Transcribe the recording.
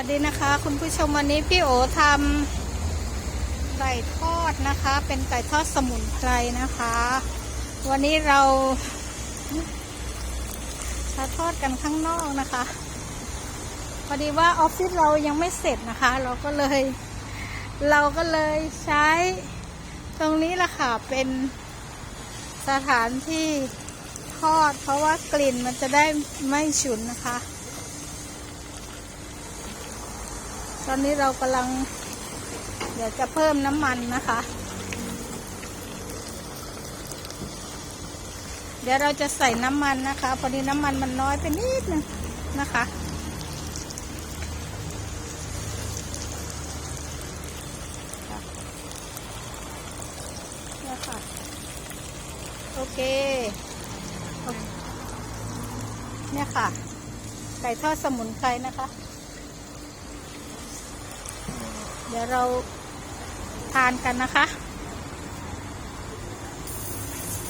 วัสดีนะคะ คุณผู้ชมวันนี้พี่โอทำไก่ทอดนะคะ เป็นไก่ทอดสมุนไพรนะคะ วันนี้เราจะทอดกันข้างนอกนะคะพอดีว่าออฟฟิศเรายังไม่เสร็จนะคะ เราก็เลย เราก็เลยใช้ตรงนี้แหละค่ะเป็นสถานที่ทอด เพราะว่ากลิ่นมันจะได้ไม่ฉุนนะคะ ตอนนี้เรากำลัง เดี๋ยวจะเพิ่มน้ำมันนะคะ เดี๋ยวเราจะใส่น้ำมันนะคะ พอดีน้ำมันมันน้อยไปนิดนึงนะคะเนี่ยค่ะโอเค เนี่ยค่ะ ไก่ทอดสมุนไพรนะคะ เดี๋ยวเราทานกันนะคะ